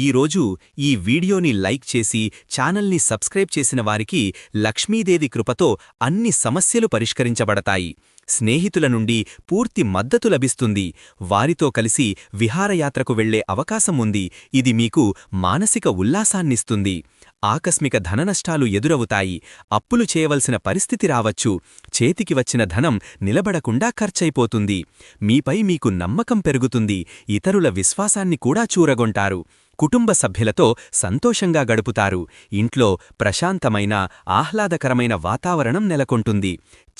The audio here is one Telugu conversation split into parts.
ఈరోజు ఈ వీడియోని లైక్ చేసి ఛానల్ని సబ్స్క్రైబ్ చేసిన వారికి లక్ష్మీదేవి కృపతో అన్ని సమస్యలు పరిష్కరించబడతాయి. స్నేహితుల నుండి పూర్తి మద్దతు లభిస్తుంది. వారితో కలిసి విహారయాత్రకు వెళ్ళే అవకాశం ఉంది. ఇది మీకు మానసిక ఉల్లాసాన్నిస్తుంది. ఆకస్మిక ధననష్టాలు ఎదురవుతాయి. అప్పులు చేయవలసిన పరిస్థితి రావచ్చు. చేతికి వచ్చిన ధనం నిలబడకుండా ఖర్చయిపోతుంది మీపై మీకు నమ్మకం పెరుగుతుంది. ఇతరుల విశ్వాసాన్ని కూడా చూరగొంటారు. కుటుంబ సభ్యులతో సంతోషంగా గడుపుతారు. ఇంట్లో ప్రశాంతమైన ఆహ్లాదకరమైన వాతావరణం నెలకొంటుంది.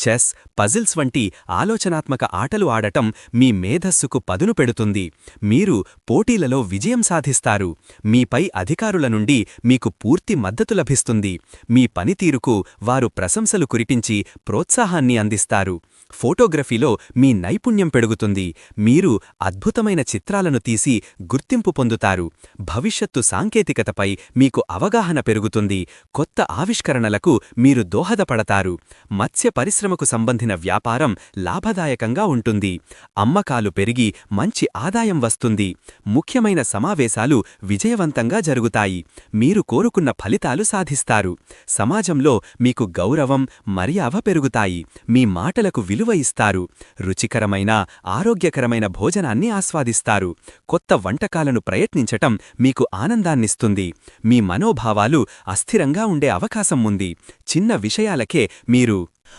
చెస్ పజిల్స్ వంటి ఆలోచనాత్మక ఆటలు ఆడటం మీ మేధస్సుకు పదును పెడుతుంది. మీరు పోటీలలో విజయం సాధిస్తారు. మీపై అధికారుల నుండి మీకు పూర్తి మద్దతు లభిస్తుంది. మీ పనితీరుకు వారు ప్రశంసలు కురిపించి ప్రోత్సాహాన్ని అందిస్తారు. ఫోటోగ్రఫీలో మీ నైపుణ్యం పెరుగుతుంది. మీరు అద్భుతమైన చిత్రాలను తీసి గుర్తింపు పొందుతారు. భవిష్యత్తు సాంకేతికతపై మీకు అవగాహన పెరుగుతుంది. కొత్త ఆవిష్కరణలకు మీరు దోహదపడతారు. మత్స్య పరిశ్రమకు సంబంధిన వ్యాపారం లాభదాయకంగా ఉంటుంది. అమ్మకాలు పెరిగి మంచి ఆదాయం వస్తుంది. ముఖ్యమైన సమావేశాలు విజయవంతంగా జరుగుతాయి. మీరు కోరుకున్న ఫలితాలు సాధిస్తారు. సమాజంలో మీకు గౌరవం మర్యాద పెరుగుతాయి. మీ మాటలకు విలువ ఇస్తారు. రుచికరమైన ఆరోగ్యకరమైన భోజనాన్ని ఆస్వాదిస్తారు. కొత్త వంటకాలను ప్రయత్నించటం మీకు ఆనందాన్నిస్తుంది. మీ మనోభావాలు అస్థిరంగా ఉండే అవకాశం ఉంది. చిన్న విషయాలకే మీరు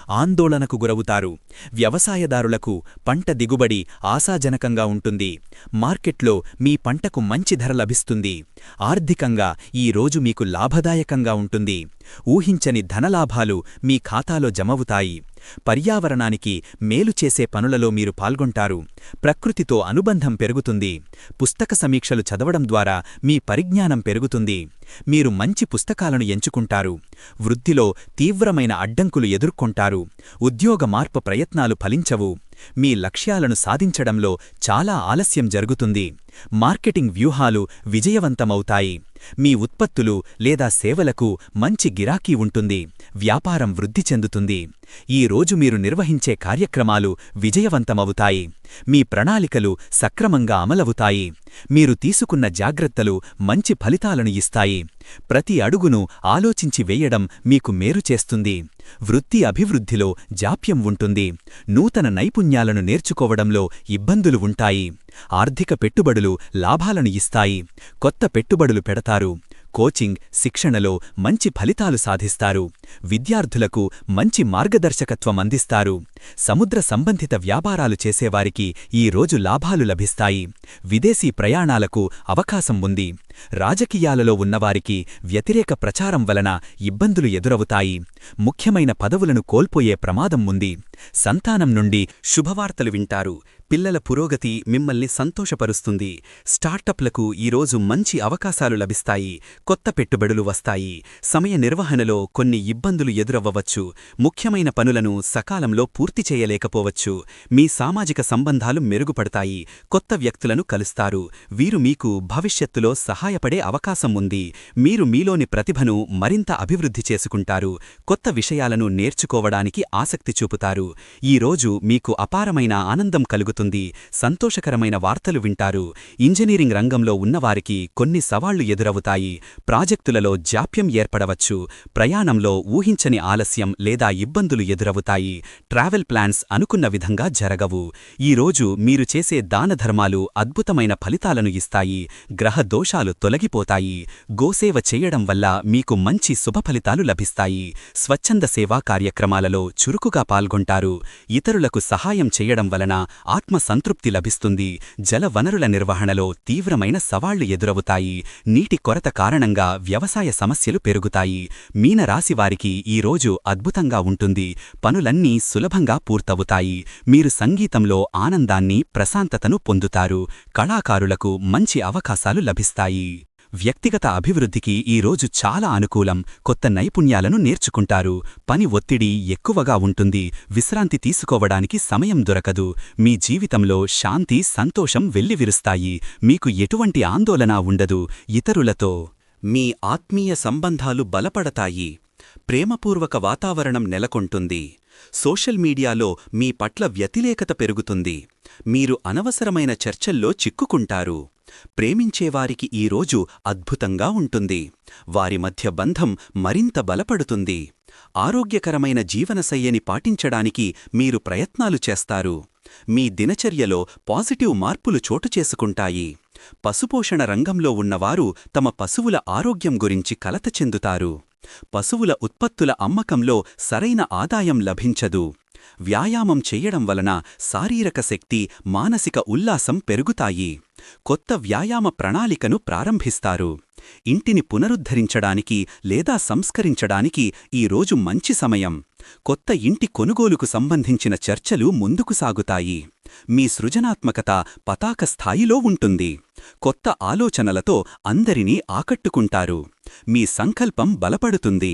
ఆందోళనకు గురవుతారు. వ్యవసాయదారులకు పంట దిగుబడి ఆశాజనకంగా ఉంటుంది. మార్కెట్లో మీ పంటకు మంచి ధర లభిస్తుంది. ఆర్థికంగా ఈ రోజు మీకు లాభదాయకంగా ఉంటుంది. ఊహించని ధనలాభాలు మీ ఖాతాలో జమవుతాయి. పర్యావరణానికి మేలు చేసే పనులలో మీరు పాల్గొంటారు. ప్రకృతితో అనుబంధం పెరుగుతుంది. పుస్తక సమీక్షలు చదవడం ద్వారా మీ పరిజ్ఞానం పెరుగుతుంది. మీరు మంచి పుస్తకాలను ఎంచుకుంటారు. వృద్ధిలో తీవ్రమైన అడ్డంకులు ఎదుర్కొంటారు. ఉద్యోగ మార్పు ప్రయత్నాలు ఫలించవు. మీ లక్ష్యాలను సాధించడంలో చాలా ఆలస్యం జరుగుతుంది. మార్కెటింగ్ వ్యూహాలు విజయవంతమవుతాయి. మీ ఉత్పత్తులు లేదా సేవలకు మంచి గిరాకీ ఉంటుంది వ్యాపారం వృద్ధి చెందుతుంది. ఈ రోజు మీరు నిర్వహించే కార్యక్రమాలు విజయవంతమవుతాయి. మీ ప్రణాళికలు సక్రమంగా అమలవుతాయి. మీరు తీసుకున్న జాగ్రత్తలు మంచి ఫలితాలను ఇస్తాయి. ప్రతి అడుగును ఆలోచించి వేయడం మీకు మేరు చేస్తుంది. వృత్తి అభివృద్ధిలో జాప్యం ఉంటుంది. నూతన నైపుణ్యాలను నేర్చుకోవడంలో ఇబ్బందులు ఉంటాయి. ఆర్థిక పెట్టుబడులు లాభాలను ఇస్తాయి. కొత్త పెట్టుబడులు పెడతారు. కోచింగ్ శిక్షణలో మంచి ఫలితాలు సాధిస్తారు. విద్యార్థులకు మంచి మార్గదర్శకత్వం అందిస్తారు. సముద్ర సంబంధిత వ్యాపారాలు చేసేవారికి ఈ రోజు లాభాలు లభిస్తాయి. విదేశీ ప్రయాణాలకు అవకాశం ఉంది. రాజకీయాలలో ఉన్నవారికి వ్యతిరేక ప్రచారం వలన ఇబ్బందులు ఎదురవుతాయి. ముఖ్యమైన పదవులను కోల్పోయే ప్రమాదం ఉంది. సంతానం నుండి శుభవార్తలు వింటారు. పిల్లల పురోగతి మిమ్మల్ని సంతోషపరుస్తుంది. స్టార్టప్లకు ఈరోజు మంచి అవకాశాలు లభిస్తాయి. కొత్త పెట్టుబడులు వస్తాయి. సమయ నిర్వహణలో కొన్ని ఇబ్బందులు ఎదురవ్వవచ్చు. ముఖ్యమైన పనులను సకాలంలో పూర్తి చేయలేకపోవచ్చు. మీ సామాజిక సంబంధాలు మెరుగుపడతాయి. కొత్త వ్యక్తులను కలుస్తారు. వీరు మీకు భవిష్యత్తులో సహా సహాయపడే అవకాశం ఉంది. మీరు మీలోని ప్రతిభను మరింత అభివృద్ధి చేసుకుంటారు. కొత్త విషయాలను నేర్చుకోవడానికి ఆసక్తి చూపుతారు. ఈరోజు మీకు అపారమైన ఆనందం కలుగుతుంది. సంతోషకరమైన వార్తలు వింటారు. ఇంజనీరింగ్ రంగంలో ఉన్నవారికి కొన్ని సవాళ్ళు ఎదురవుతాయి. ప్రాజెక్టులలో జాప్యం ఏర్పడవచ్చు. ప్రయాణంలో ఊహించని ఆలస్యం లేదా ఇబ్బందులు ఎదురవుతాయి. ట్రావెల్ ప్లాన్స్ అనుకున్న విధంగా జరగవు. ఈరోజు మీరు చేసే దానధర్మాలు అద్భుతమైన ఫలితాలను ఇస్తాయి. గ్రహ దోషాలు తొలగిపోతాయి. గోసేవ చేయడం వల్ల మీకు మంచి శుభఫలితాలు లభిస్తాయి. స్వచ్ఛంద సేవా కార్యక్రమాలలో చురుకుగా పాల్గొంటారు. ఇతరులకు సహాయం చేయడం వలన ఆత్మ సంతృప్తి లభిస్తుంది. జల వనరుల నిర్వహణలో తీవ్రమైన సవాళ్ళు ఎదురవుతాయి. నీటి కొరత కారణంగా వ్యవసాయ సమస్యలు పెరుగుతాయి. మీనరాశివారికి ఈరోజు అద్భుతంగా ఉంటుంది. పనులన్నీ సులభంగా పూర్తవుతాయి. మీరు సంగీతంలో ఆనందాన్ని ప్రశాంతతను పొందుతారు. కళాకారులకు మంచి అవకాశాలు లభిస్తాయి. వ్యక్తిగత అభివృద్ధికి ఈరోజు చాలా అనుకూలం. కొత్త నైపుణ్యాలను నేర్చుకుంటారు. పని ఒత్తిడి ఎక్కువగా ఉంటుంది. విశ్రాంతి తీసుకోవడానికి సమయం దొరకదు. మీ జీవితంలో శాంతి సంతోషం వెల్లివిరుస్తాయి. మీకు ఎటువంటి ఆందోళన ఉండదు. ఇతరులతో మీ ఆత్మీయ సంబంధాలు బలపడతాయి. ప్రేమపూర్వక వాతావరణం నెలకొంటుంది. సోషల్ మీడియాలో మీ పట్ల వ్యతిరేకత పెరుగుతుంది. మీరు అనవసరమైన చర్చల్లో చిక్కుకుంటారు. ప్రేమించేవారికి ఈ రోజు అద్భుతంగా ఉంటుంది. వారి మధ్య బంధం మరింత బలపడుతుంది. ఆరోగ్యకరమైన జీవనశయ్యని పాటించడానికి మీరు ప్రయత్నాలు చేస్తారు. మీ దినచర్యలో పాజిటివ్ మార్పులు చోటు చేసుకుంటాయి. పశుపోషణ రంగంలో ఉన్నవారు తమ పశువుల ఆరోగ్యం గురించి కలత చెందుతారు. పశువుల ఉత్పత్తుల అమ్మకంలో సరైన ఆదాయం లభించదు. వ్యాయామం చెయ్యడం వలన శారీరక శక్తి మానసిక ఉల్లాసం పెరుగుతాయి. కొత్త వ్యాయామ ప్రణాళికను ప్రారంభిస్తారు. ఇంటిని పునరుద్ధరించడానికి లేదా సంస్కరించడానికి ఈ రోజు మంచి సమయం. కొత్త ఇంటి కొనుగోలుకు సంబంధించిన చర్చలు ముందుకు సాగుతాయి. మీ సృజనాత్మకత పతాక స్థాయిలో ఉంటుంది. కొత్త ఆలోచనలతో అందరినీ ఆకట్టుకుంటారు. మీ సంకల్పం బలపడుతుంది.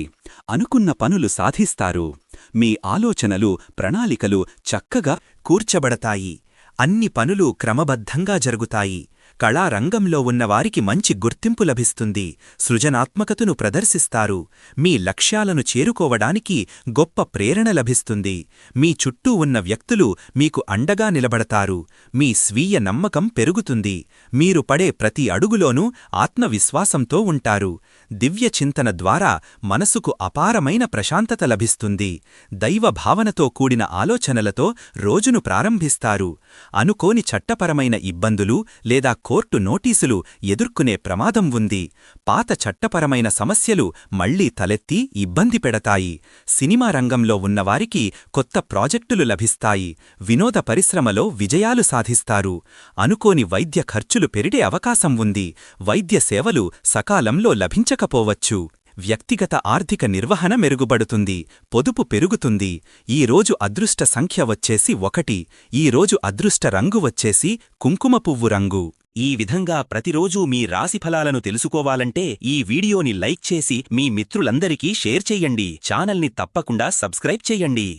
అనుకున్న పనులు సాధిస్తారు. మీ ఆలోచనలు ప్రణాళికలు చక్కగా కూర్చబడతాయి. అన్ని పనులు క్రమబద్ధంగా జరుగుతాయి. కళారంగంలో ఉన్నవారికి మంచి గుర్తింపు లభిస్తుంది. సృజనాత్మకతను ప్రదర్శిస్తారు. మీ లక్ష్యాలను చేరుకోవడానికి గొప్ప ప్రేరణ లభిస్తుంది. మీ చుట్టూ ఉన్న వ్యక్తులు మీకు అండగా నిలబడతారు. మీ స్వీయ నమ్మకం పెరుగుతుంది. మీరు పడే ప్రతి అడుగులోనూ ఆత్మవిశ్వాసంతో ఉంటారు. దివ్య చింతన ద్వారా మనసుకు అపారమైన ప్రశాంతత లభిస్తుంది. దైవ భావనతో కూడిన ఆలోచనలతో రోజును ప్రారంభిస్తారు. అనుకోని చట్టపరమైన ఇబ్బందులు లేదా కోర్టు నోటీసులు ఎదుర్కొనే ప్రమాదం ఉంది. పాత చట్టపరమైన సమస్యలు మళ్ళీ తలెత్తి ఇబ్బంది పెడతాయి. సినిమా రంగంలో ఉన్నవారికి కొత్త ప్రాజెక్టులు లభిస్తాయి. వినోద పరిశ్రమలో విజయాలు సాధిస్తారు. అనుకోని వైద్య ఖర్చులు పెరిడే అవకాశం ఉంది. వైద్య సేవలు సకాలంలో లభించకపోవచ్చు. వ్యక్తిగత ఆర్థిక నిర్వహణ మెరుగుపడుతుంది పొదుపు పెరుగుతుంది. ఈ రోజు అదృష్ట సంఖ్య వచ్చేసి ఒకటి ఈరోజు అదృష్ట రంగు వచ్చేసి కుంకుమ పువ్వు రంగు. ఈ విధంగా ప్రతిరోజూ మీ రాశిఫలాలను తెలుసుకోవాలంటే ఈ వీడియోని లైక్ చేసి మీ మిత్రులందరికీ షేర్ చెయ్యండి ఛానల్ని తప్పకుండా సబ్స్క్రైబ్ చెయ్యండి